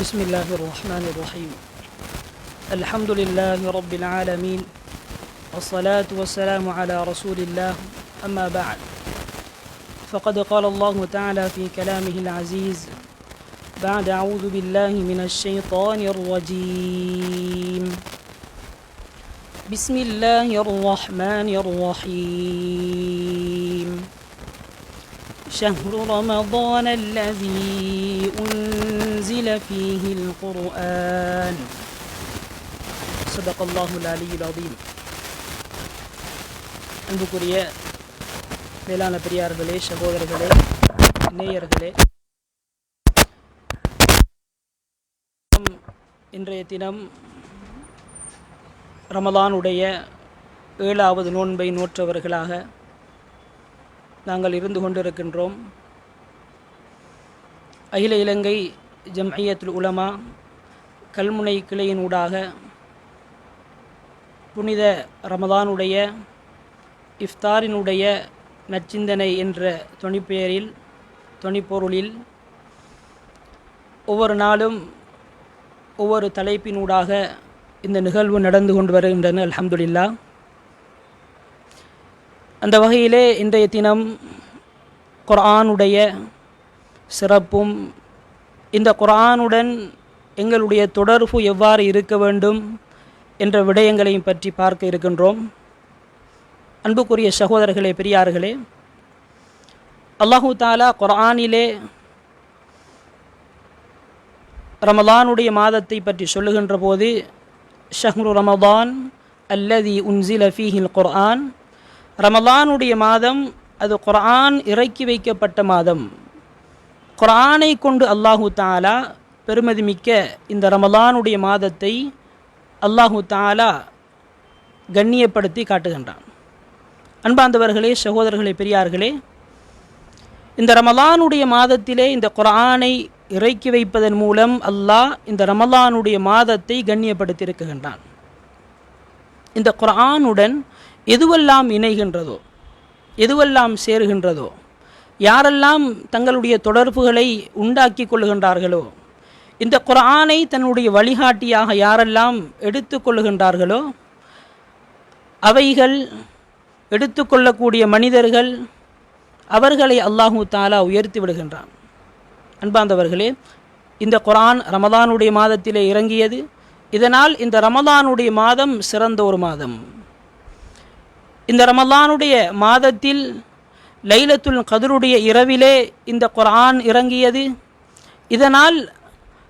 بسم الله الرحمن الرحيم. الحمد لله رب العالمين والصلاة والسلام على رسول الله أما بعد. فقد قال الله تعالى في كلامه العزيز بعد أعوذ بالله من الشيطان الرجيم. بسم الله الرحمن الرحيم. شهر رمضان الذي أنزل فيه القرآن صدق الله العلي العظيم அன்புக்குரிய மேலான பெரியார்களே சகோதரர்களே நேயர்களே இன்றைய தினம் ரமலானுடைய ஏழாவது நோன்பை நோற்றவர்களாக நாங்கள் இருந்து கொண்டிருக்கின்றோம் அகில இலங்கை ஜம்ஹியத்துல் உலமா கல்முனை கிளையினூடாக புனித ரமதானுடைய இஃப்தாரினுடைய நச்சிந்தனை என்ற துணிப்பெயரில் தொனிப்பொருளில் ஒவ்வொரு நாளும் ஒவ்வொரு தலைப்பினூடாக இந்த நிகழ்வு நடந்து கொண்டு வருகின்றன அலமதுல்லா அந்த வகையிலே இன்றைய தினம் குர்ஆனுடைய சிறப்பும் இந்த குரானுடன் எங்களுடைய தொடர்பு எவ்வாறு இருக்க வேண்டும் என்ற விடயங்களையும் பற்றி பார்க்க இருக்கின்றோம். அன்புக்குரிய சகோதரர்களே பெரியார்களே அல்லாஹு தாலா குரானிலே ரமலானுடைய மாதத்தை பற்றி சொல்லுகின்ற போது ஷஹ்ரு ரமதான் அல்லதி உன்சில ஃபீஹில் குர்ஆன். ரமலானுடைய மாதம் அது குர்ஆன் இறக்கி வைக்கப்பட்ட மாதம். குரானை கொண்டு அல்லாஹு தாலா பெருமதி மிக்க இந்த ரமலானுடைய மாதத்தை அல்லாஹு தாலா கண்ணியப்படுத்தி காட்டுகின்றான். அன்பாந்தவர்களே சகோதரர்களே பெரியார்களே இந்த ரமலானுடைய மாதத்திலே இந்த குரானை இறக்கி வைப்பதன் மூலம் அல்லாஹ் இந்த ரமலானுடைய மாதத்தை கண்ணியப்படுத்தியிருக்கின்றான். இந்த குரானுடன் எதுவெல்லாம் இணைகின்றதோ எதுவெல்லாம் சேருகின்றதோ யாரெல்லாம் தங்களுடைய தொடர்புகளை உண்டாக்கி கொள்ளுகின்றார்களோ இந்த குரானை தன்னுடைய வழிகாட்டியாக யாரெல்லாம் எடுத்துக்கொள்ளுகின்றார்களோ அவைகள் எடுத்துக்கொள்ளக்கூடிய மனிதர்கள் அவர்களை அல்லாஹூ தாலா உயர்த்தி விடுகின்றான். அன்பாந்தவர்களே இந்த குரான் ரமதானுடைய மாதத்திலே இறங்கியது. இதனால் இந்த ரமதானுடைய மாதம் சிறந்த ஒரு மாதம். இந்த ரமதானுடைய மாதத்தில் லைலத்துல் கதருடைய இரவிலே இந்த குரான் இறங்கியது. இதனால்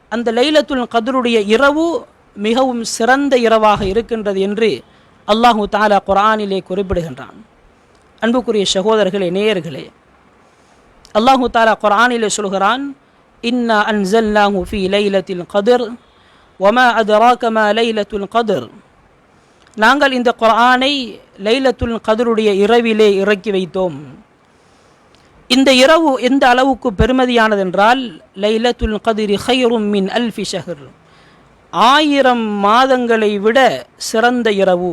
அந்த லைலத்துல் கதருடைய இரவு மிகவும் சிறந்த இரவாக இருக்கின்றது என்று அல்லாஹு தாலா குரானிலே குறிப்பிடுகின்றான். அன்புக்குரிய சகோதரர்களே நேயர்களே அல்லாஹு தாலா குரானிலே சொல்கிறான் இன்னா அன்சல்லாஹு ஃபி லைலத்தில் கதிர் ஒம அதராக லைலத்துல் கதிர். நாங்கள் இந்த குரானை லைலத்துல் கதருடைய இரவிலே இறக்கி வைத்தோம். இந்த இரவு எந்த அளவுக்கு பெருமதியானதென்றால் லைலத்துல் கதிரி ஹைரும் மின் அல்ஃபி ஷஹர். ஆயிரம் மாதங்களை விட சிறந்த இரவு.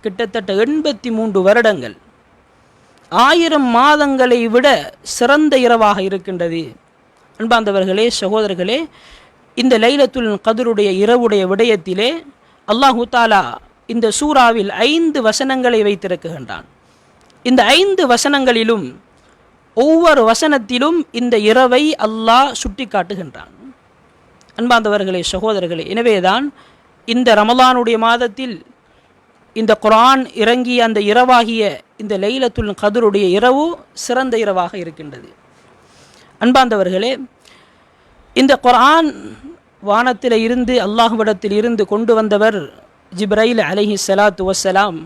கிட்டத்தட்ட எண்பத்தி மூன்று வருடங்கள். ஆயிரம் மாதங்களை விட சிறந்த இரவாக இருக்கின்றது. அன்பாந்தவர்களே சகோதரர்களே இந்த லைலத்துல் கதிருடைய இரவுடைய விடயத்திலே அல்லாஹு தாலா இந்த சூறாவில் ஐந்து வசனங்களை வைத்திருக்கின்றான். இந்த ஐந்து வசனங்களிலும் ஒவ்வொரு வசனத்திலும் இந்த இரவை அல்லாஹ் சுட்டி காட்டுகின்றான் அன்பாந்தவர்களே சகோதரர்களே எனவேதான் இந்த ரமலானுடைய மாதத்தில் இந்த குரான் இறங்கிய அந்த இரவாகிய இந்த லைலத்துல் கதருடைய இரவு சிறந்த இரவாக இருக்கின்றது. அன்பாந்தவர்களே இந்த குரான் வானத்தில் இருந்து அல்லாஹுவிடத்தில் இருந்து கொண்டு வந்தவர் ஜிப்ரைல் அலஹி சலாத்து வசலாம்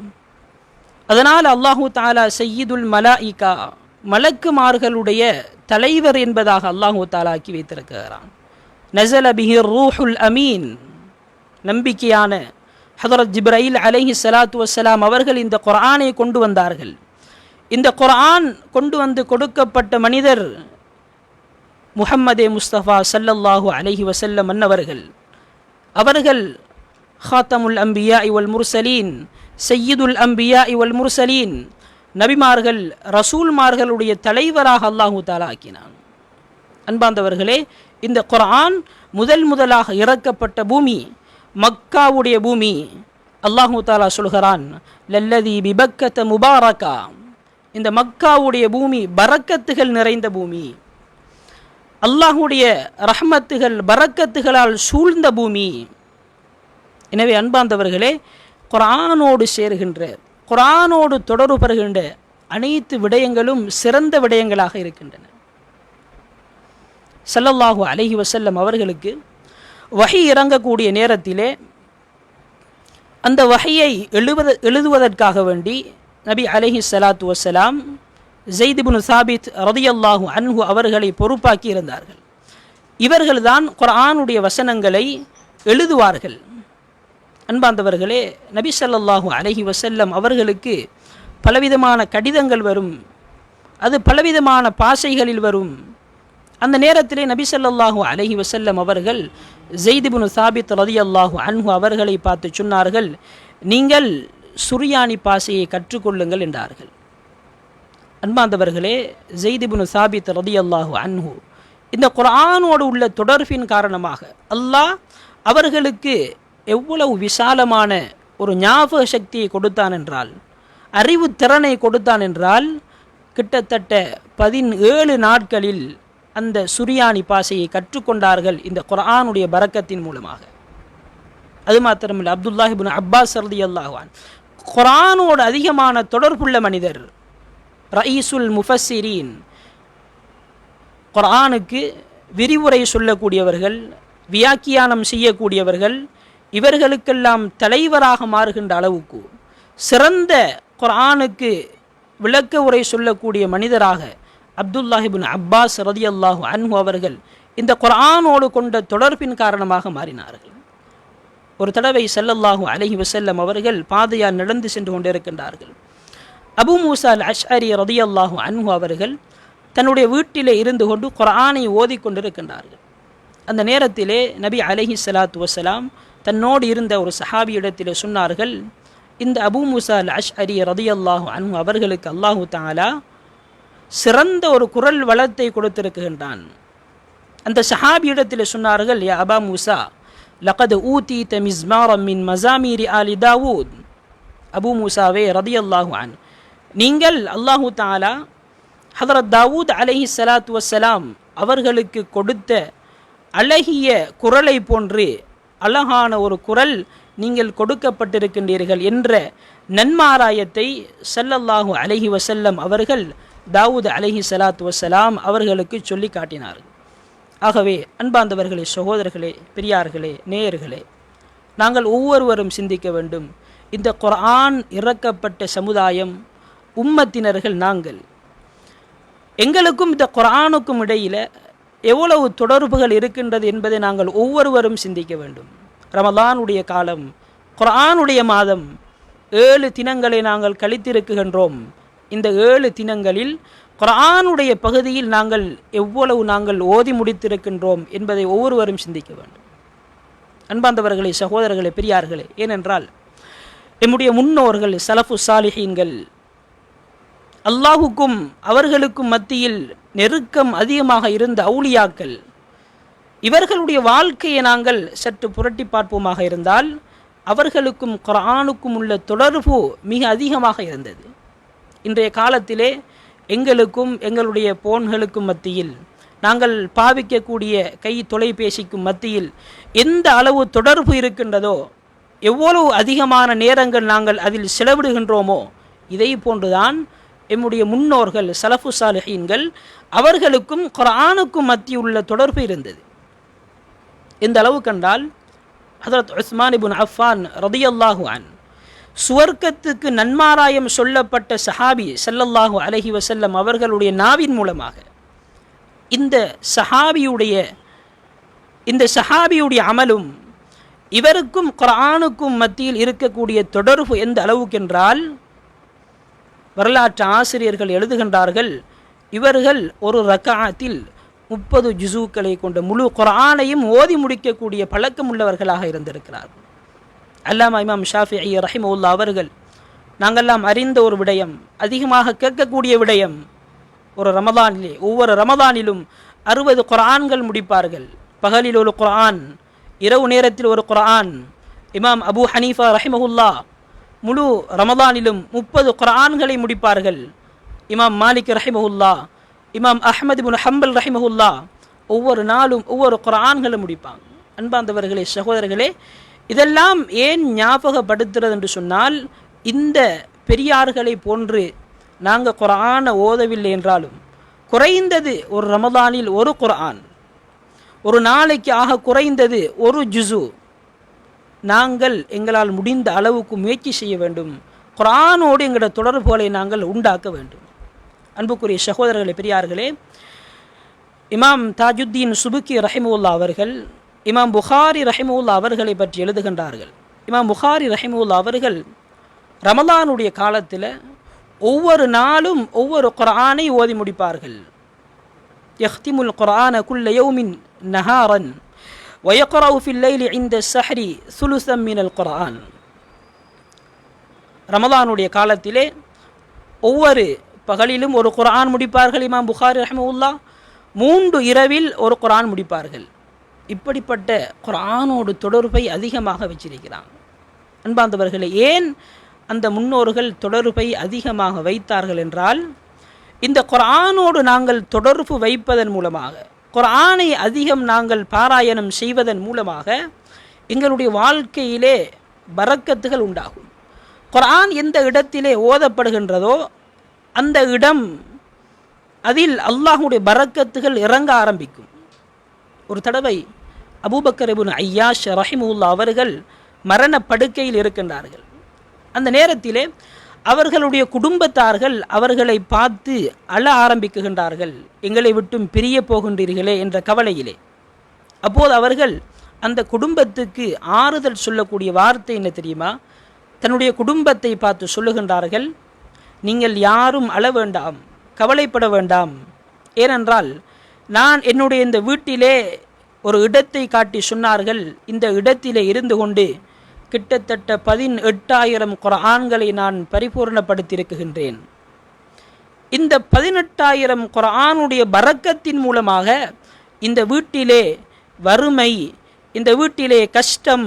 அதனால் அல்லாஹூ தாலா சையீதுல் மலாயிகா மலக்குமார்களுடைய தலைவர் என்பதாக அல்லாஹூ தாலாக்கி வைத்திருக்கிறான். நசல பிஹிர் ரூஹுல் அமீன். நம்பிக்கையான ஹதரத் ஜிப்ரயில் அலஹி சலாத்து வசலாம் அவர்கள் இந்த குரானை கொண்டு வந்தார்கள். இந்த குரான் கொண்டு வந்து கொடுக்கப்பட்ட மனிதர் முஹம்மதே முஸ்தபா சல்லல்லாஹு அலஹி வசல்லம் மன்னவர்கள் அவர்கள் ஹாத்தமுல் அம்பியா இவல் முர்சலீன் சையீதுல் அம்பியா இவல் முர்சலீன் நபிமார்கள் ரசூல்மார்களுடைய தலைவராக அல்லாஹூ தாலா ஆக்கினான். அன்பாந்தவர்களே இந்த குரான் முதல் முதலாக இறக்கப்பட்ட பூமி மக்காவுடைய பூமி அல்லாஹு தாலா சொல்கிறான் லல்லதி பிபக்கத்த முபாரக்கா இந்த மக்காவுடைய பூமி பறக்கத்துகள் நிறைந்த பூமி. அல்லாஹுடைய ரஹ்மத்துகள் பரக்கத்துகளால் சூழ்ந்த பூமி. எனவே அன்பாந்தவர்களே குரானோடு சேருகின்ற குரானோடு தொடர்பு பெறுகின்ற அனைத்து விடயங்களும் சிறந்த விடயங்களாக இருக்கின்றன. ஸல்லல்லாஹு அலஹி வசல்லம் அவர்களுக்கு வகை இறங்கக்கூடிய நேரத்திலே அந்த வகையை எழுவத எழுதுவதற்காக வேண்டி நபி அலஹி சலாத்து வசலாம் ஜெய்திபுன் சாபித் ரதியல்லாஹு அன்ஹு அவர்களை பொறுப்பாக்கி இருந்தார்கள். இவர்கள்தான் குரானுடைய வசனங்களை எழுதுவார்கள். அன்பாந்தவர்களே நபி ஸல்லல்லாஹு அலஹி வசல்லம் அவர்களுக்கு பலவிதமான கடிதங்கள் வரும். அது பலவிதமான பாசைகளில் வரும். அந்த நேரத்திலே நபி சல்லாஹூ அலஹி வசல்லம் அவர்கள் ஜெய்திபுன் சாபித் ரதி அல்லாஹு அன்ஹு அவர்களை பார்த்து சொன்னார்கள் நீங்கள் சுரியானி பாசையை கற்றுக்கொள்ளுங்கள் என்றார்கள். அன்பாந்தவர்களே ஜெய்திபுன் சாபித் ரதி அல்லாஹு அன்ஹு இந்த குரானோடு உள்ள தொடர்பின் காரணமாக அல்லாஹ் அவர்களுக்கு எவ்வளவு விசாலமான ஒரு ஞாபக சக்தியை கொடுத்தான் என்றால் அறிவு திறனை கொடுத்தான் என்றால் கிட்டத்தட்ட பதினேழு நாட்களில் அந்த சுரியானி பாசையை கற்றுக்கொண்டார்கள் இந்த குரானுடைய பரக்கத்தின் மூலமாக. அது மாத்திரமில்லை அப்துல்லாஹிபின் அப்பாஸ் ரதி அல்லாஹான் குரானோடு அதிகமான தொடர்புள்ள மனிதர் ரயீசுல் முஃபஸ்ஸிரீன். குரானுக்கு விரிவுரை சொல்லக்கூடியவர்கள் வியாக்கியானம் செய்யக்கூடியவர்கள் இவர்களுக்கெல்லாம் தலைவராக மாறுகின்ற அளவுக்கு சிறந்த குரானுக்கு விளக்க உரை சொல்லக்கூடிய மனிதராக அப்துல்லாஹிபின் அப்பாஸ் ரதியல்லாஹு அன்ஹு அவர்கள் இந்த குரானோடு கொண்ட தொடர்பின் காரணமாக மாறினார்கள். ஒரு தடவை செல்லல்லாஹு அலஹி வசல்லம் அவர்கள் பாதையால் நடந்து சென்று கொண்டிருக்கின்றார்கள். அபு மூசா அல் அஷ்அரி ரதியல்லாஹு அன்ஹு அவர்கள் தன்னுடைய வீட்டிலே இருந்து கொண்டு குரானை ஓதிக்கொண்டிருக்கின்றார்கள் அந்த நேரத்திலே நபி அலஹி சலாத்து வசலாம் தன்னோடு இருந்த ஒரு சஹாபியிடத்தில் சொன்னார்கள் இந்த அபு மூசா அல் ரதி அல்லாஹு அன்ஹு அவர்களுக்கு அல்லாஹு தாலா சிறந்த ஒரு குரல் வளத்தை கொடுத்திருக்கின்றான். அந்த சஹாபியிடத்தில் சொன்னார்கள் யா அபா மூசா லகது ஊதி த மிஸ்மாரம் மின் மசாமீரி ஆலி தாவூத். அபு மூசாவே ரதியல்லாஹு அன் நீங்கள் அல்லாஹு தாலா ஹதரத் தாவூத் அலஹி சலாத்து வசலாம் அவர்களுக்கு கொடுத்த அழகிய குரலை போன்று அழகான ஒரு குரல் நீங்கள் கொடுக்கப்பட்டிருக்கின்றீர்கள் என்ற நன்மாராயத்தை செல்லல்லாஹு அலஹி வசல்லம் அவர்கள் தாவூத் அலஹி சலாத் வசலாம் அவர்களுக்கு சொல்லி காட்டினார்கள். ஆகவே அன்பாந்தவர்களே சகோதரர்களே பெரியார்களே நேயர்களே நாங்கள் ஒவ்வொருவரும் சிந்திக்க வேண்டும். இந்த குரான் இறக்கப்பட்ட சமுதாயம் உம்மத்தினர்கள் நாங்கள். எங்களுக்கும் இந்த குரானுக்கும் இடையில் எவ்வளவு தொடர்புகள் இருக்கின்றது என்பதை நாங்கள் ஒவ்வொருவரும் சிந்திக்க வேண்டும். ரமலானுடைய காலம் குரானுடைய மாதம் ஏழு தினங்களை நாங்கள் கழித்திருக்குகின்றோம் இந்த ஏழு தினங்களில் குரானுடைய பகுதியில் நாங்கள் எவ்வளவு நாங்கள் ஓதி முடித்திருக்கின்றோம் என்பதை ஒவ்வொருவரும் சிந்திக்க வேண்டும். அன்பாந்தவர்களே சகோதரர்களே பெரியார்களே ஏனென்றால் எம்முடைய முன்னோர்கள் சலஃபு சாலிஹீன்கள் அல்லாஹுக்கும் அவர்களுக்கும் மத்தியில் நெருக்கம் அதிகமாக இருந்த அவுளியாக்கள் இவர்களுடைய வாழ்க்கையை நாங்கள் சற்று புரட்டி பார்ப்போமாக இருந்தால் அவர்களுக்கும் குரானுக்கும் உள்ள தொடர்பு மிக அதிகமாக இருந்தது. இன்றைய காலத்திலே எங்களுக்கும் எங்களுடைய போன்களுக்கும் மத்தியில் நாங்கள் பாவிக்கக்கூடிய கை தொலைபேசிக்கும் மத்தியில் எந்த அளவு தொடர்பு இருக்கின்றதோ எவ்வளவு அதிகமான நேரங்கள் நாங்கள் அதில் செலவிடுகின்றோமோ இதை போன்றுதான் எம்முடைய முன்னோர்கள் சலஃபு சாலிஹீன்கள் அவர்களுக்கும் குரானுக்கும் மத்திய உள்ள தொடர்பு இருந்தது. எந்த அளவு கண்டால் ஹதரத் உஸ்மான் இபுன் அஃபான் ரதியல்லாஹு அன் சுவர்க்கத்துக்கு நன்மாராயம் சொல்லப்பட்ட சஹாபி சல்லல்லாஹு அலஹி வசல்லம் அவர்களுடைய நாவின் மூலமாக இந்த சஹாபியுடைய இந்த சஹாபியுடைய அமலும் இவருக்கும் குரானுக்கும் மத்தியில் இருக்கக்கூடிய தொடர்பு எந்த அளவுக்கென்றால் வரலாற்று ஆசிரியர்கள் எழுதுகின்றார்கள் இவர்கள் ஒரு ரக்காத்தில் முப்பது ஜுசூக்களை கொண்ட முழு குரானையும் ஓதி முடிக்கக்கூடிய பழக்கம் உள்ளவர்களாக இருந்திருக்கிறார்கள் அல்லாமா இமாம் ஷாஃபி ரஹிமவுல்லா அவர்கள் நாங்கள்லாம் அறிந்த ஒரு விடயம் அதிகமாக கேட்கக்கூடிய விடயம் ஒரு ரமதானிலே ஒவ்வொரு ரமதானிலும் அறுபது குரான்கள் முடிப்பார்கள். பகலில் ஒரு குரான் இரவு நேரத்தில் ஒரு குரான் இமாம் அபு ஹனீஃபா ரஹிமஹுல்லா முழு ரமதானிலும் முப்பது குரான்களை முடிப்பார்கள். இமாம் மாலிக் ரஹிமஹுல்லா இமாம் அஹமது முன் ஹம்பல் ரஹிமஹுல்லா ஒவ்வொரு நாளும் ஒவ்வொரு குரான்களை முடிப்பாங்க. அன்பாந்தவர்களே சகோதரர்களே இதெல்லாம் ஏன் ஞாபகப்படுத்துறது என்று சொன்னால் இந்த பெரியார்களை போன்று நாங்கள் குரானை ஓதவில்லை என்றாலும் குறைந்தது ஒரு ரமதானில் ஒரு குரான் ஒரு நாளைக்கு ஆக குறைந்தது ஒரு ஜுசு நாங்கள் எங்களால் முடிந்த அளவுக்கு முயற்சி செய்ய வேண்டும். குரானோடு எங்களோட தொடர்புகளை நாங்கள் உண்டாக்க வேண்டும். அன்புக்குரிய சகோதரர்களே பெரியார்களே இமாம் தாஜுத்தீன் சுபுக்கி ரஹிமுல்லா அவர்கள் இமாம் புகாரி ரஹிமுல்லா அவர்களை பற்றி எழுதுகின்றார்கள். இமாம் புகாரி ரஹிமுல்லா அவர்கள் ரமலானுடைய காலத்தில் ஒவ்வொரு நாளும் ஒவ்வொரு குரானை ஓதி முடிப்பார்கள். யஹ்திமுல் குரான குல்ல யௌமின் நஹாரன். ஒயக்கரவு ஃபில்லைலி இந்த சஹரி சுலுசம் மினல் குரான் ரமதானுடைய காலத்திலே ஒவ்வொரு பகலிலும் ஒரு குரான் முடிப்பார்கள் இமாம் புகாரி ரஹமுல்லா மூன்று இரவில் ஒரு குரான் முடிப்பார்கள். இப்படிப்பட்ட குரானோடு தொடர்பை அதிகமாக வச்சிருக்கிறான். அன்பாந்தவர்களை ஏன் அந்த முன்னோர்கள் தொடர்பை அதிகமாக வைத்தார்கள் என்றால் இந்த குரானோடு நாங்கள் தொடர்பு வைப்பதன் மூலமாக. குரானை அதிகம் நாங்கள் பாராயணம் செய்வதன் மூலமாக எங்களுடைய வாழ்க்கையிலே பறக்கத்துகள் உண்டாகும். குரான் எந்த இடத்திலே ஓதப்படுகின்றதோ அந்த இடம் அதில் அல்லாஹுடைய பறக்கத்துகள் இறங்க ஆரம்பிக்கும். ஒரு தடவை அபூபக்கரபுன் ஐயாஷ் ரஹிமுல்லா அவர்கள் மரண படுக்கையில் இருக்கின்றார்கள். அந்த நேரத்திலே அவர்களுடைய குடும்பத்தார்கள் அவர்களை பார்த்து அழ ஆரம்பிக்குகின்றார்கள். எங்களை விட்டும் பிரிய போகின்றீர்களே என்ற கவலையிலே. அப்போது அவர்கள் அந்த குடும்பத்துக்கு ஆறுதல் சொல்லக்கூடிய வார்த்தை என்ன தெரியுமா? தன்னுடைய குடும்பத்தை பார்த்து சொல்லுகின்றார்கள் நீங்கள் யாரும் அழ வேண்டாம் கவலைப்பட வேண்டாம். ஏனென்றால் நான் என்னுடைய இந்த வீட்டிலே ஒரு இடத்தை காட்டி சொன்னார்கள். இந்த இடத்திலே இருந்து கொண்டு கிட்டத்தட்ட பதினெட்டாயிரம் குரான்களை நான் பரிபூர்ணப்படுத்தியிருக்கின்றேன். இந்த பதினெட்டாயிரம் குரானுடைய பறக்கத்தின் மூலமாக இந்த வீட்டிலே வறுமை இந்த வீட்டிலே கஷ்டம்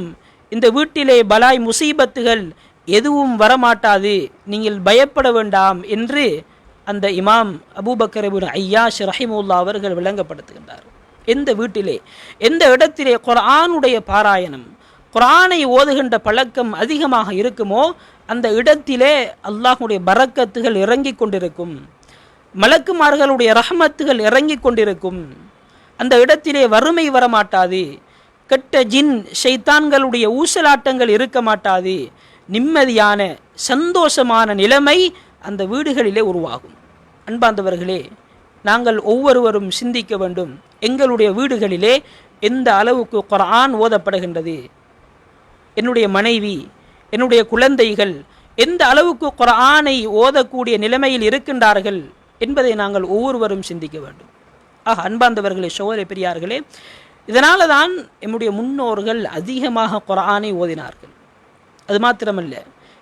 இந்த வீட்டிலே பலாய் முசீபத்துகள் எதுவும் வரமாட்டாது. நீங்கள் பயப்பட வேண்டாம் என்று அந்த இமாம் அபூபக்கர் ஐயாஷ் ரஹிமுல்லா அவர்கள் விளங்கப்படுத்துகின்றார். எந்த வீட்டிலே எந்த இடத்திலே குரானுடைய பாராயணம் குரானை ஓதுகின்ற பழக்கம் அதிகமாக இருக்குமோ அந்த இடத்திலே அல்லாஹுடைய பறக்கத்துகள் இறங்கிக் கொண்டிருக்கும். மலக்குமார்களுடைய ரஹமத்துகள் இறங்கிக் கொண்டிருக்கும். அந்த இடத்திலே வறுமை வரமாட்டாது. கெட்ட ஜின் ஷைத்தான்களுடைய ஊசலாட்டங்கள் இருக்க மாட்டாது. நிம்மதியான சந்தோஷமான நிலைமை அந்த வீடுகளிலே உருவாகும். அன்பாந்தவர்களே நாங்கள் ஒவ்வொருவரும் சிந்திக்க வேண்டும். எங்களுடைய வீடுகளிலே எந்த அளவுக்கு குரான் ஓதப்படுகின்றது? என்னுடைய மனைவி என்னுடைய குழந்தைகள் எந்த அளவுக்கு குரானை ஓதக்கூடிய நிலைமையில் இருக்கின்றார்கள் என்பதை நாங்கள் ஒவ்வொருவரும் சிந்திக்க வேண்டும். ஆக அன்பார்ந்தவர்களே சோதரை பெரியார்களே இதனால தான் எம்முடைய முன்னோர்கள் அதிகமாக குரானை ஓதினார்கள். அது மாத்திரமல்ல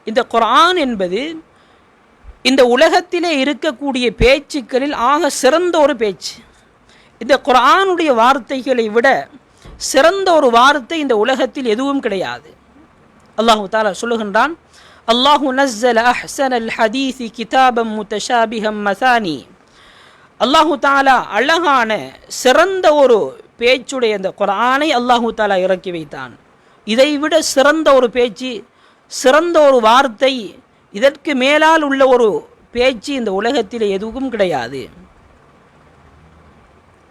இந்த குரான் என்பது இந்த உலகத்திலே இருக்கக்கூடிய பேச்சுக்களில் ஆக சிறந்த ஒரு பேச்சு. இந்த குரானுடைய வார்த்தைகளை விட சிறந்த ஒரு வார்த்தை இந்த உலகத்தில் எதுவும் கிடையாது. அல்லாஹு தாலா சொல்லுகின்றான் அல்லாஹு நஸ்ஸல அஹ்சன அல் ஹதீசி கிதாபம் முத்தஷாபிஹம் மசானி. அல்லாஹு தாலா அழகான சிறந்த ஒரு பேச்சுடைய இந்த குரானை அல்லாஹு தாலா இறக்கி வைத்தான். இதைவிட சிறந்த ஒரு பேச்சு சிறந்த ஒரு வார்த்தை இதற்கு மேலால் உள்ள ஒரு பேச்சு இந்த உலகத்தில் எதுவும் கிடையாது.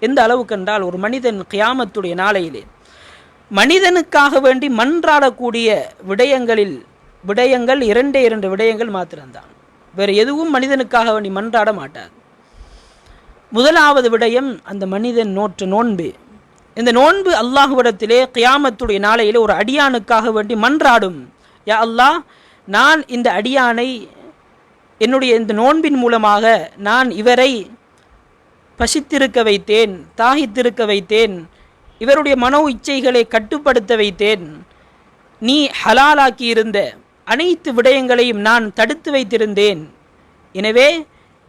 எந்த அளவுக்கு என்றால் ஒரு மனிதன் கியாமத்துடைய நாளையிலே மனிதனுக்காக வேண்டி மன்றாடக்கூடிய விடயங்களில் விடயங்கள் இரண்டே இரண்டு விடயங்கள் மாத்திரம்தான். வேறு எதுவும் மனிதனுக்காக வேண்டி மன்றாட மாட்டார். முதலாவது விடயம் அந்த மனிதன் நோற்று நோன்பு. இந்த நோன்பு அல்லாஹுவிடத்திலே கியாமத்துடைய நாளையிலே ஒரு அடியானுக்காக வேண்டி மன்றாடும். யா அல்லாஹ் நான் இந்த அடியானை என்னுடைய இந்த நோன்பின் மூலமாக நான் இவரை பசித்திருக்க வைத்தேன் தாகித்திருக்க வைத்தேன் இவருடைய மனோ இச்சைகளை கட்டுப்படுத்த வைத்தேன். நீ ஹலாலாக்கியிருந்த அனைத்து விடயங்களையும் நான் தடுத்து வைத்திருந்தேன். எனவே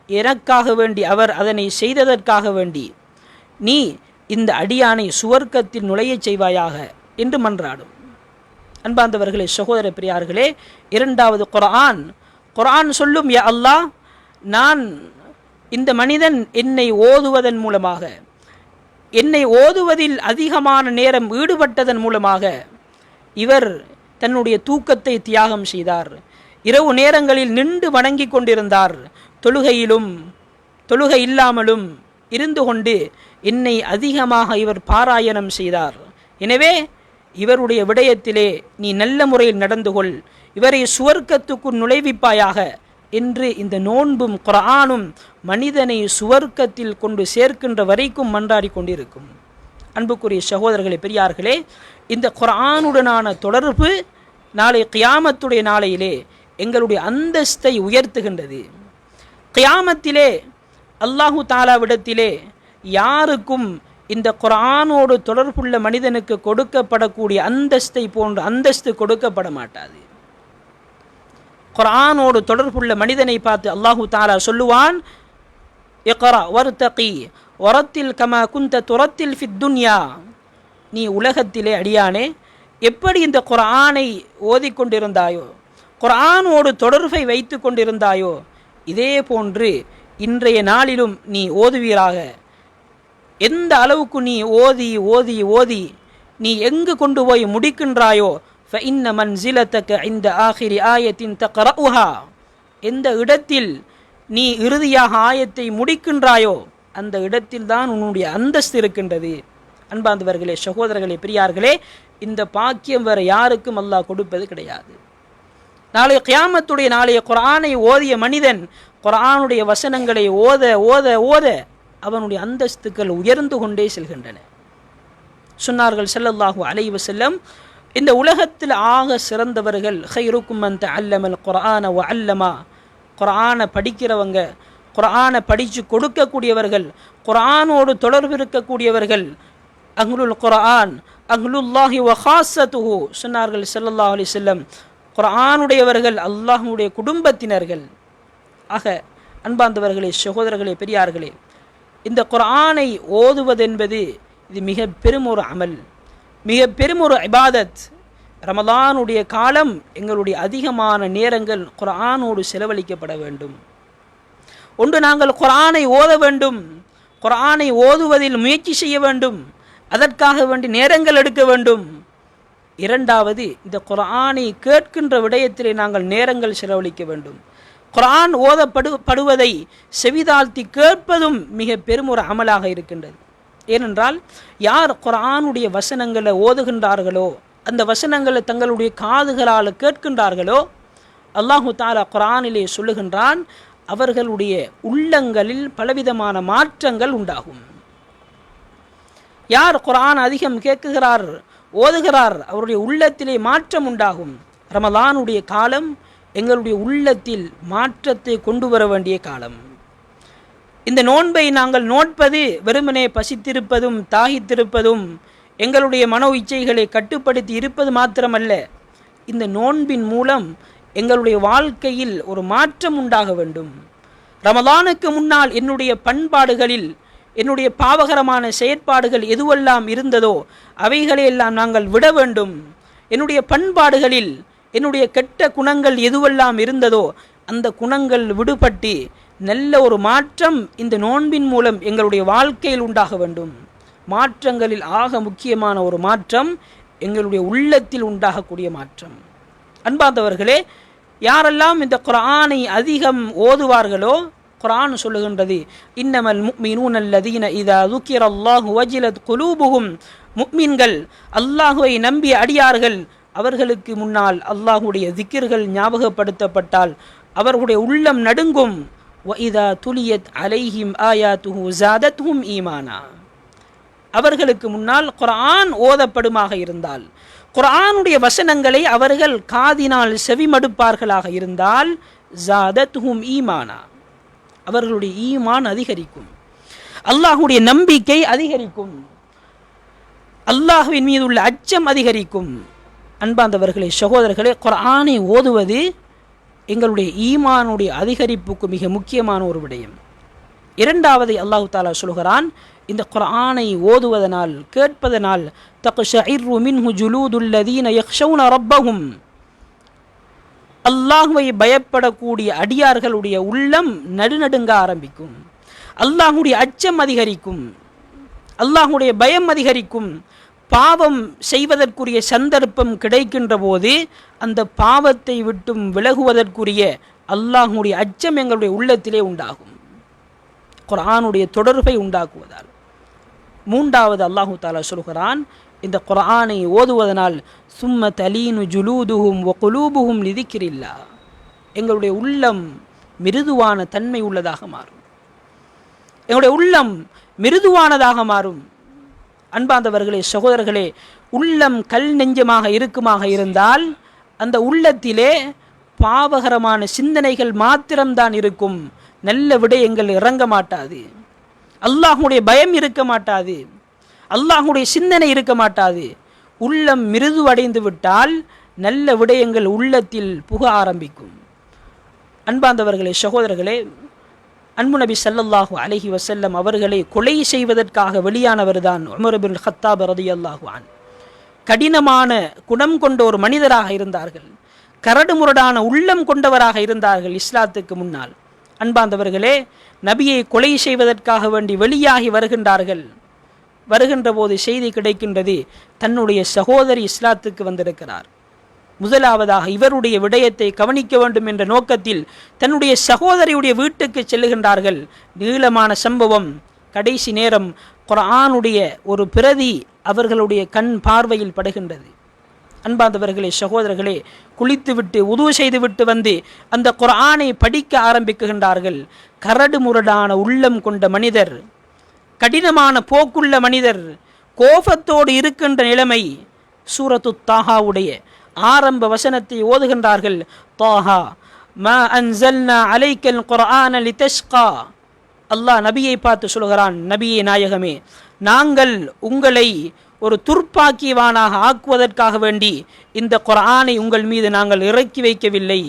எனக்காக வேண்டி அவர் அதனை செய்ததற்காக வேண்டி நீ இந்த அடியானை சுவர்க்கத்தில் நுழையச் செய்வாயாக என்று மன்றாடும். அன்பாந்தவர்களே சகோதர பிரியார்களே இரண்டாவது குரான் குரான் சொல்லும் யா அல்லாஹ் நான் இந்த மனிதன் என்னை ஓதுவதன் மூலமாக என்னை ஓதுவதில் அதிகமான நேரம் ஈடுபட்டதன் மூலமாக இவர் தன்னுடைய தூக்கத்தை தியாகம் செய்தார். இரவு நேரங்களில் நின்று வணங்கி கொண்டிருந்தார். தொழுகையிலும் தொழுகை இல்லாமலும் இருந்து கொண்டு என்னை அதிகமாக இவர் பாராயணம் செய்தார். எனவே இவருடைய விடயத்திலே நீ நல்ல முறையில் நடந்து கொள். இவரை சுவர்க்கத்துக்குள் நுழைவிப்பாயாக என்று இந்த நோன்பும் குரானும் மனிதனை சுவர்க்கத்தில் கொண்டு சேர்க்கின்ற வரைக்கும் மன்றாடி கொண்டிருக்கும். அன்புக்குரிய சகோதரர்களே பெரியார்களே இந்த குரானுடனான தொடர்பு நாளை கியாமத்துடைய நாளையிலே எங்களுடைய அந்தஸ்தை உயர்த்துகின்றது. கியாமத்திலே அல்லாஹு தாலாவிடத்திலே யாருக்கும் இந்த குரானோடு தொடர்புள்ள மனிதனுக்கு கொடுக்கப்படக்கூடிய அந்தஸ்தை போன்ற அந்தஸ்து கொடுக்கப்பட மாட்டாது. குரானோடு தொடர்புள்ள மனிதனை பார்த்து அல்லாஹு தாலா சொல்லுவான் இக்ரா வர்தகி வரத்தில் கம குந்த துரத்தில் ஃபித்துன்யா நீ உலகத்திலே அடியானே எப்படி இந்த குரானை ஓதிக்கொண்டிருந்தாயோ குரானோடு தொடர்பை வைத்து கொண்டிருந்தாயோ இதே போன்று இன்றைய நாளிலும் நீ ஓதுவீராக. எந்த அளவுக்கு நீ ஓதி ஓதி ஓதி நீ எங்கு கொண்டு போய் முடிக்கின்றாயோ فإن منزلتك عند آخر آية تقرأها எந்த இடத்தில் நீ இறுதியாக ஆயத்தை முடிக்கின்றாயோ அந்த இடத்தில் தான் உன்னுடைய அந்தஸ்து இருக்கின்றது அன்பாந்தவர்களே சகோதரர்களே பெரியார்களே இந்த பாக்கியம் வேற யாருக்கும் அல்லாஹ் கொடுப்பது கிடையாது நாளைய கியாமத்துடைய நாளைய குர்ஆனை ஓதிய மனிதன் குர்ஆனுடைய வசனங்களை ஓத ஓத ஓத அவனுடைய அந்தஸ்துக்கள் உயர்ந்து கொண்டே செல்கின்றன சொன்னார்கள் ஸல்லல்லாஹு அலைஹி வஸல்லம் இந்த உலகத்தில் ஆக சிறந்தவர்கள் ஹைருக்கும் அந்த அல்லமல் குரான ஒ அல்லமா குரானை படிக்கிறவங்க குரானை படித்து கொடுக்கக்கூடியவர்கள் குரானோடு தொடர்பு இருக்கக்கூடியவர்கள் அங்குலுல் குரான் அங்குல்லாஹி வஹாசத்துஹு சொன்னார்கள் சல்லல்லா அலி செல்லம் குரானுடையவர்கள் அல்லாஹுடைய குடும்பத்தினர்கள். ஆக அன்பார்ந்தவர்களே சகோதரர்களே பெரியார்களே இந்த குரானை ஓதுவதென்பது இது மிக பெரும் ஒரு அமல். மிக பெரும் ஒரு இபாதத். ரமலானுடைய காலம் எங்களுடைய அதிகமான நேரங்கள் குரானோடு செலவழிக்கப்பட வேண்டும். ஒன்று நாங்கள் குரானை ஓத வேண்டும். குரானை ஓதுவதில் முயற்சி செய்ய வேண்டும். அதற்காக வேண்டி நேரங்கள் எடுக்க வேண்டும். இரண்டாவது இந்த குரானை கேட்கின்ற விடயத்திலே நாங்கள் நேரங்கள் செலவழிக்க வேண்டும். குரான் ஓதப்படு படுவதை செவிதாழ்த்தி கேட்பதும் மிக பெரும் ஒரு அமலாக இருக்கின்றது. ஏனென்றால் யார் குரானுடைய வசனங்களை ஓதுகின்றார்களோ அந்த வசனங்களை தங்களுடைய காதுகளால் கேட்கின்றார்களோ அல்லாஹு தாலா குரானிலே சொல்லுகின்றான் அவர்களுடைய உள்ளங்களில் பலவிதமான மாற்றங்கள் உண்டாகும். யார் குரான் அதிகம் கேட்குகிறார் ஓதுகிறார் அவருடைய உள்ளத்திலே மாற்றம் உண்டாகும். ரமலானுடைய காலம் எங்களுடைய உள்ளத்தில் மாற்றத்தை கொண்டு வர வேண்டிய காலம். இந்த நோன்பை நாங்கள் நோட்பது வெறுமனே பசித்திருப்பதும் தாகித்திருப்பதும் எங்களுடைய மனோ இச்சைகளை கட்டுப்படுத்தி இருப்பது மாத்திரமல்ல. இந்த நோன்பின் மூலம் எங்களுடைய வாழ்க்கையில் ஒரு மாற்றம் உண்டாக வேண்டும். ரமதானுக்கு முன்னால் என்னுடைய பண்பாடுகளில் என்னுடைய பாவகரமான செயற்பாடுகள் எதுவெல்லாம் இருந்ததோ அவைகளையெல்லாம் நாங்கள் விட வேண்டும். என்னுடைய பண்பாடுகளில் என்னுடைய கெட்ட குணங்கள் எதுவெல்லாம் இருந்ததோ அந்த குணங்கள் விடுபட்டு நல்ல ஒரு மாற்றம் இந்த நோன்பின் மூலம் எங்களுடைய வாழ்க்கையில் உண்டாக வேண்டும். மாற்றங்களில் ஆக முக்கியமான ஒரு மாற்றம் எங்களுடைய உள்ளத்தில் உண்டாகக்கூடிய மாற்றம். அன்பார்ந்தவர்களே யாரெல்லாம் இந்த குரானை அதிகம் ஓதுவார்களோ குரான் சொல்லுகின்றது இன்னமல் முக்மினூன் அல்லதீன இதா தூக்கியர் அல்லாஹு வஜிலத் குலூபுகும் முக்மின்கள் அல்லாஹுவை நம்பி அடியார்கள் அவர்களுக்கு முன்னால் அல்லாஹுடைய திக்கிர்கள் ஞாபகப்படுத்தப்பட்டால் அவர்களுடைய உள்ளம் நடுங்கும். ஒஇதா துலியத் அலைஹிம் ஆயாத்துஹு ஜாதத்ஹும் ஈமானா அவர்களுக்கு முன்னால் குரான் ஓதப்படுமாக இருந்தால் குரானுடைய வசனங்களை அவர்கள் காதினால் செவிமடுப்பார்களாக இருந்தால் ஜாதத்ஹும் ஈமானா. அவர்களுடைய ஈமான் அதிகரிக்கும். அல்லாஹுடைய நம்பிக்கை அதிகரிக்கும். அல்லாஹுவின் மீது உள்ள அச்சம் அதிகரிக்கும். அன்பாந்தவர்களே சகோதரர்களே குரானை ஓதுவது எங்களுடைய ஈமானுடைய அதிகரிப்புக்கு மிக முக்கியமான ஒரு விடயம். இரண்டாவதை அல்லாஹு தாலா சொல்கிறான் இந்த குரானை ஓதுவதனால் கேட்பதனால் தக்ஷஇர்ரு மின்ஹு ஜுலூதுல்லதீன யக்ஷௌன அல்லாஹுவை பயப்படக்கூடிய அடியார்களுடைய உள்ளம் நடுநடுங்க ஆரம்பிக்கும். அல்லாஹுடைய அச்சம் அதிகரிக்கும். அல்லாஹுடைய பயம் அதிகரிக்கும். பாவம் செய்வதற்குரிய சந்தர்ப்பம் கிடைக்கின்ற போது அந்த பாவத்தை விட்டும் விலகுவதற்குரிய அல்லாஹுடைய அச்சம் எங்களுடைய உள்ளத்திலே உண்டாகும். குரானுடைய தொடர்பை உண்டாக்குவதால். மூன்றாவது அல்லாஹு தாலா சொல்கிறான் இந்த குரானை ஓதுவதனால் சும்ம தலீனு ஜுலூதுகும் ஒ குலூபுகும் எங்களுடைய உள்ளம் மிருதுவான தன்மை உள்ளதாக மாறும். எங்களுடைய உள்ளம் மிருதுவானதாக மாறும். அன்பாந்தவர்களே சகோதரர்களே உள்ளம் கல் நெஞ்சமாக இருக்குமாக இருந்தால் அந்த உள்ளத்திலே பாவகரமான சிந்தனைகள் மாத்திரம்தான் இருக்கும். நல்ல விடயங்கள் இறங்க மாட்டாது. அல்லாஹுடைய பயம் இருக்க மாட்டாது. அல்லாஹுடைய சிந்தனை இருக்க மாட்டாது. உள்ளம் மிருதுவடைந்து விட்டால் நல்ல விடயங்கள் உள்ளத்தில் புக ஆரம்பிக்கும். அன்பாந்தவர்களே சகோதரர்களே அன்பு நபி ஸல்லல்லாஹு அலைஹி வஸல்லம் அவர்களை கொலை செய்வதற்காக வெளியானவர் தான் பின் ஹத்தாப் ரதி அல்லாஹுவான் கடினமான குணம் கொண்ட ஒரு மனிதராக இருந்தார்கள். கரடுமுரடான உள்ளம் கொண்டவராக இருந்தார்கள் இஸ்லாத்துக்கு முன்னால். அன்பாந்தவர்களே நபியை கொலை செய்வதற்காக வேண்டி வெளியாகி வருகின்றார்கள். வருகின்ற போது செய்தி கிடைக்கின்றது தன்னுடைய சகோதரி இஸ்லாத்துக்கு வந்திருக்கிறார். முதலாவதாக இவருடைய விடயத்தை கவனிக்க வேண்டும் என்ற நோக்கத்தில் தன்னுடைய சகோதரியுடைய வீட்டுக்கு செல்லுகின்றார்கள். நீளமான சம்பவம். கடைசி நேரம் குரானுடைய ஒரு பிரதி அவர்களுடைய கண் பார்வையில் படுகின்றது. அன்பாந்தவர்களே சகோதரர்களே குளித்துவிட்டு உதவு செய்துவிட்டு வந்து அந்த குரானை படிக்க ஆரம்பிக்குகின்றார்கள். கரடு முரடான உள்ளம் கொண்ட மனிதர் கடினமான போக்குள்ள மனிதர் கோபத்தோடு இருக்கின்ற நிலைமை சூரத்து தாகாவுடைய ஆரம்ப வசனத்தை ஓதுகின்றார்கள். தாஹா மா அன்சல்னா அலைக்கல் குர்ஆன லிதஷ்கா. அல்லாஹ் நபியை பார்த்து சொல்கிறான் நபியே நாயகமே நாங்கள் உங்களை ஒரு துர்ப்பாக்கியவானாக ஆக்குவதற்காக வேண்டி இந்த குரானை உங்கள் மீது நாங்கள் இறக்கி வைக்கவில்லை.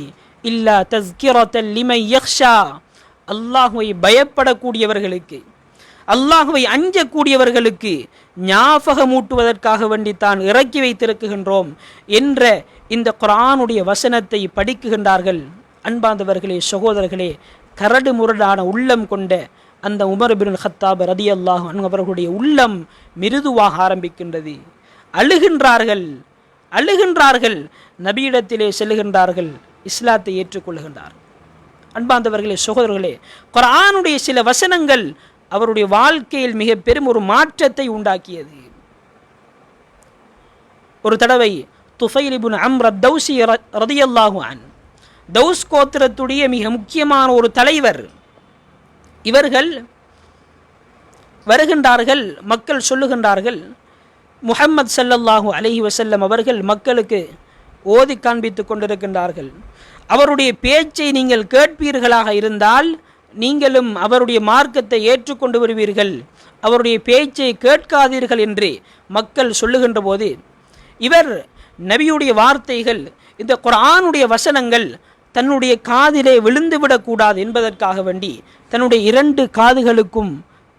இல்லா தஸ்கிரத்தல் லிமை யக்ஷா அல்லாஹுவை பயப்படக்கூடியவர்களுக்கு அல்லாஹுவை அஞ்சக்கூடியவர்களுக்கு ஞாபகமூட்டுவதற்காக வேண்டி தான் இறக்கி வைத்திருக்குகின்றோம் என்ற இந்த குரானுடைய வசனத்தை படிக்குகின்றார்கள். அன்பாந்தவர்களே சகோதரர்களே கரடு முரடான உள்ளம் கொண்ட அந்த உமர் பின் ஹத்தாப் ரதி அல்லாஹ் அவர்களுடைய உள்ளம் மிருதுவாக ஆரம்பிக்கின்றது. அழுகின்றார்கள் அழுகின்றார்கள் நபியிடத்திலே செல்லுகின்றார்கள் இஸ்லாத்தை ஏற்றுக்கொள்கின்றார் அன்பாந்தவர்களே சகோதரர்களே குரானுடைய சில வசனங்கள் அவருடைய வாழ்க்கையில் மிக பெரும் ஒரு மாற்றத்தை உண்டாக்கியது. ஒரு தடவை துஃபைலிபுன் அம்ரத் அம்ர தௌசி ரதியல்லாஹு அன் தௌஸ் கோத்திரத்துடைய மிக முக்கியமான ஒரு தலைவர். இவர்கள் வருகின்றார்கள் மக்கள் சொல்லுகின்றார்கள் முஹம்மத் சல்லல்லாஹு அலஹி வசல்லம் அவர்கள் மக்களுக்கு ஓதி காண்பித்துக் கொண்டிருக்கின்றார்கள். அவருடைய பேச்சை நீங்கள் கேட்பீர்களாக இருந்தால் நீங்களும் அவருடைய மார்க்கத்தை ஏற்றுக்கொண்டு வருவீர்கள். அவருடைய பேச்சை கேட்காதீர்கள் என்று மக்கள் சொல்லுகின்ற போது இவர் நபியுடைய வார்த்தைகள் இந்த குரானுடைய வசனங்கள் தன்னுடைய காதிலே விழுந்துவிடக்கூடாது என்பதற்காக வேண்டி தன்னுடைய இரண்டு காதுகளுக்கும்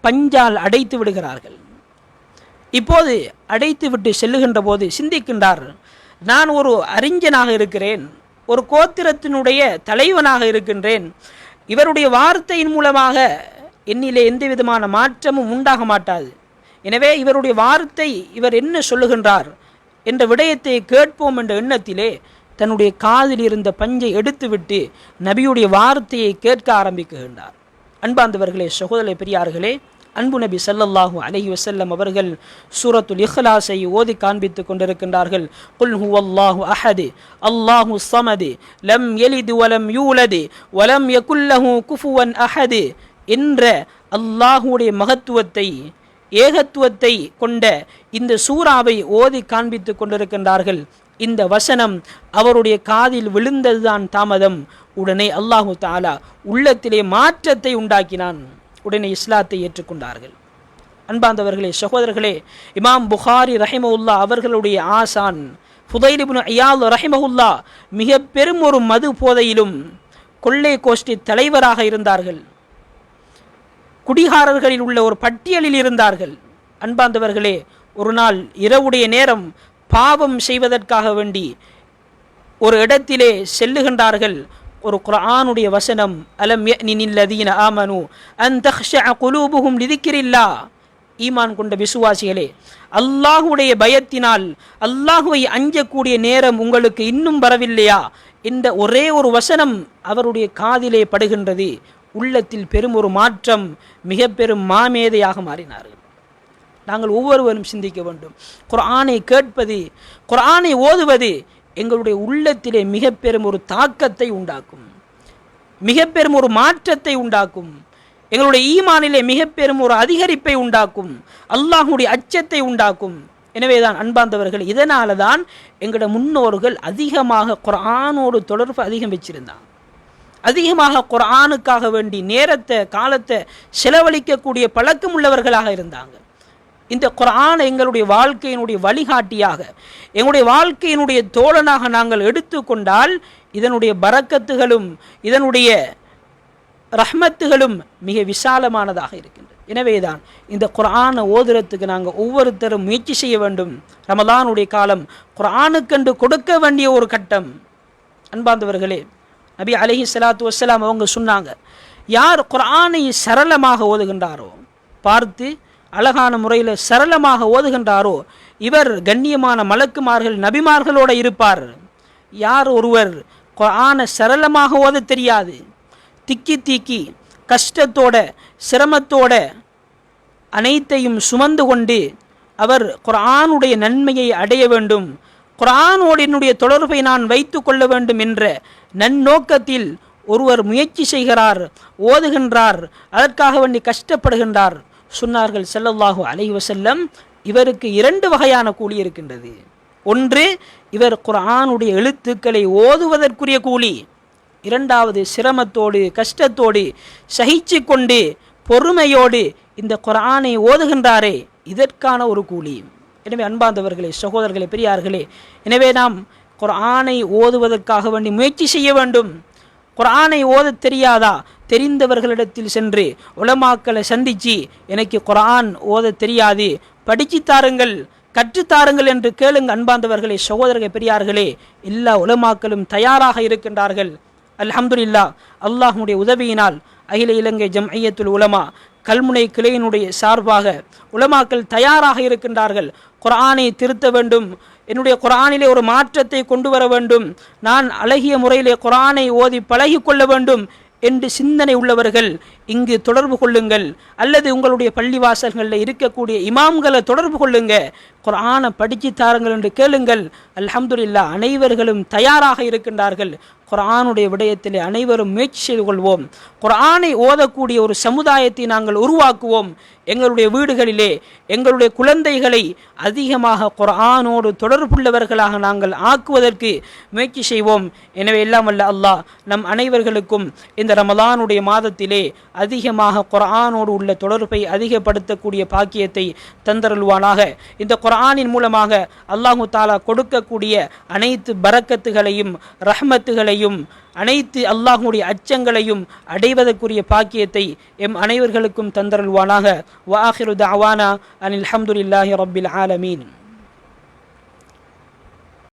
பஞ்சால் அடைத்து விடுகிறார்கள். இப்போது அடைத்து விட்டு செல்லுகின்ற போது சிந்திக்கின்றார் நான் ஒரு அறிஞனாக இருக்கிறேன் ஒரு கோத்திரத்தினுடைய தலைவனாக இருக்கின்றேன் இவருடைய வார்த்தையின் மூலமாக என்னிலே எந்த விதமான மாற்றமும் உண்டாக மாட்டாது. எனவே இவருடைய வார்த்தை இவர் என்ன சொல்லுகின்றார் என்ற விடயத்தை கேட்போம் என்ற எண்ணத்திலே தன்னுடைய காதில் இருந்த பஞ்சை எடுத்துவிட்டு நபியுடைய வார்த்தையை கேட்க ஆரம்பிக்குகின்றார். அன்பாந்தவர்களே சகோதர பெரியார்களே அன்பு நபி ஸல்லல்லாஹு அலஹி வசல்லம் அவர்கள் சூரத்துல் இஹ்லாஸை ஓதி காண்பித்துக் கொண்டிருக்கின்றார்கள். குல் ஹுவல்லாஹு அஹது அல்லாஹு சமது லம் எலிது வலம் யூலது வலம் யகுல்லஹு குஃபுவன் அஹது என்ற அல்லாஹுடைய மகத்துவத்தை ஏகத்துவத்தை கொண்ட இந்த சூறாவை ஓதி காண்பித்துக் கொண்டிருக்கின்றார்கள். இந்த வசனம் அவருடைய காதில் விழுந்ததுதான் தாமதம். உடனே அல்லாஹு தாலா உள்ளத்திலே மாற்றத்தை உண்டாக்கினான். உடனே இஸ்லாத்தை ஏற்றுக்கொண்டார்கள். அன்பாந்தவர்களே சகோதரர்களே இமாம் புகாரி ரஹிமவுல்லா அவர்களுடைய ஆசான் புதைலிபுன் ஐயால் ரஹிமஹுல்லா மிக பெரும் ஒரு மது போதையிலும் கொள்ளை கோஷ்டி தலைவராக இருந்தார்கள். குடிகாரர்களில் உள்ள ஒரு பட்டியலில் இருந்தார்கள். அன்பாந்தவர்களே ஒரு நாள் இரவுடைய நேரம் பாவம் செய்வதற்காக வேண்டி ஒரு இடத்திலே செல்லுகின்றார்கள். ஒரு குரானுடைய வசனம் அலம் யனில்லதீன ஆமனு அந்த குலூபுகும் நிதிக்கிறில்லா ஈமான் கொண்ட விசுவாசிகளே அல்லாஹுடைய பயத்தினால் அல்லாஹுவை அஞ்சக்கூடிய நேரம் உங்களுக்கு இன்னும் வரவில்லையா? இந்த ஒரே ஒரு வசனம் அவருடைய காதிலே படுகின்றது. உள்ளத்தில் பெரும் ஒரு மாற்றம் மிக பெரும் மாமேதையாக மாறினார்கள். நாங்கள் ஒவ்வொருவரும் சிந்திக்க வேண்டும். குரானை கேட்பது குரானை ஓதுவது எங்களுடைய உள்ளத்திலே மிக பெரும் ஒரு தாக்கத்தை உண்டாக்கும். மிக பெரும் ஒரு மாற்றத்தை உண்டாக்கும். எங்களுடைய ஈமானிலே மிக பெரும் ஒரு அதிகரிப்பை உண்டாக்கும். அல்லாஹுடைய அச்சத்தை உண்டாக்கும். எனவேதான் அன்பாந்தவர்கள் இதனால தான் எங்களோட முன்னோர்கள் அதிகமாக குரானோடு தொடர்பு அதிகம் வச்சிருந்தாங்க அதிகமாக குரானுக்காக வேண்டி நேரத்தை காலத்தை செலவழிக்கக்கூடிய பழக்கம் உள்ளவர்களாக இருந்தாங்க. இந்த குரான் எங்களுடைய வாழ்க்கையினுடைய வழிகாட்டியாக எங்களுடைய வாழ்க்கையினுடைய தோழனாக நாங்கள் எடுத்துக்கொண்டால் இதனுடைய பறக்கத்துகளும் இதனுடைய ரஹ்மத்துகளும் மிக விசாலமானதாக இருக்கின்றது. எனவேதான் இந்த குரானை ஓதுறதுக்கு நாங்கள் ஒவ்வொருத்தரும் முயற்சி செய்ய வேண்டும். ரமலானுடைய காலம் குரானுக்கென்று கொடுக்க வேண்டிய ஒரு கட்டம். அன்பார்ந்தவர்களே நபி அலஹி சலாத்து வசலாம் அவங்க சொன்னாங்க யார் குரானை சரளமாக ஓதுகின்றாரோ பார்த்து அழகான முறையில் சரளமாக ஓதுகின்றாரோ இவர் கண்ணியமான மலக்குமார்கள் நபிமார்களோடு இருப்பார். யார் ஒருவர் ஆன சரளமாக ஓத தெரியாது. திக்கி திக்கி கஷ்டத்தோட சிரமத்தோட அனைத்தையும் சுமந்து கொண்டு அவர் குரானுடைய நன்மையை அடைய வேண்டும். குரானோடனுடைய என்னுடைய தொடர்பை நான் வைத்து கொள்ள வேண்டும் என்ற நன்னோக்கத்தில் ஒருவர் முயற்சி செய்கிறார் ஓதுகின்றார் அதற்காக வேண்டி கஷ்டப்படுகின்றார். சொன்னார்கள் செல்லல்லாஹு அலைஹி வஸல்லம் இவருக்கு இரண்டு வகையான கூலி இருக்கின்றது. ஒன்று இவர் குரானுடைய எழுத்துக்களை ஓதுவதற்குரிய கூலி. இரண்டாவது சிரமத்தோடு கஷ்டத்தோடு சகிச்சு கொண்டு பொறுமையோடு இந்த குரானை ஓதுகின்றாரே இதற்கான ஒரு கூலி. எனவே அன்பார்ந்தவர்களே சகோதரர்களே பெரியார்களே எனவே நாம் குரானை ஓதுவதற்காக வேண்டி முயற்சி செய்ய வேண்டும். குரானை ஓதத் தெரியாதா? தெரிந்தவர்களிடத்தில் சென்று உலமாக்களை சந்தித்து எனக்கு குரான் ஓதத் தெரியாது படித்து தாருங்கள் கற்றுத்தாருங்கள் என்று கேளுங்க அன்பாந்தவர்களே சகோதரர்கள் பெரியார்களே. எல்லா உலமாக்களும் தயாராக இருக்கின்றார்கள். அல்ஹம்துல்லா அல்லாஹுடைய உதவியினால் அகில இலங்கை ஜம் ஐயத்துல் உலமா கல்முனை கிளையினுடைய சார்பாக உலமாக்கள் தயாராக இருக்கின்றார்கள். குரானை திருத்த வேண்டும் என்னுடைய குரானிலே ஒரு மாற்றத்தை கொண்டு வர வேண்டும். நான் அழகிய முறையிலே குரானை ஓதி பழகி கொள்ள வேண்டும் என்று சிந்தனை உள்ளவர்கள் இங்கு தொடர்பு கொள்ளுங்கள். அல்லது உங்களுடைய பள்ளிவாசல்களில் இருக்கக்கூடிய இமாம்களை தொடர்பு கொள்ளுங்க. குரானை படித்து தாருங்கள் என்று கேளுங்கள். அல்ஹம்துலில்லா அனைவர்களும் தயாராக இருக்கின்றார்கள். குரானுடைய விடயத்திலே அனைவரும் முயற்சி செய்து கொள்வோம். குரானை ஓதக்கூடிய ஒரு சமுதாயத்தை நாங்கள் உருவாக்குவோம். எங்களுடைய வீடுகளிலே எங்களுடைய குழந்தைகளை அதிகமாக குரானோடு தொடர்புள்ளவர்களாக நாங்கள் ஆக்குவதற்கு முயற்சி செய்வோம். எனவே எல்லாம் வல்ல அல்லாஹ் நம் அனைவர்களுக்கும் இந்த ரமலானுடைய மாதத்திலே அதிகமாக குரானோடு உள்ள தொடர்பை அதிகப்படுத்தக்கூடிய பாக்கியத்தை தந்தருள்வானாக. இந்த குரானின் மூலமாக அல்லாஹு தாலா கொடுக்கக்கூடிய அனைத்து பரக்கத்துகளையும் ரஹ்மத்துகளையும் அனைத்து அல்லாஹுடைய அச்சங்களையும் அடைவதற்குரிய பாக்கியத்தை எம் அனைவர்களுக்கும் தந்தருள்வானாக. வாஹிரு தவானா அனில் அஹமதுல்லாஹி ரபில் ஆலமீன்.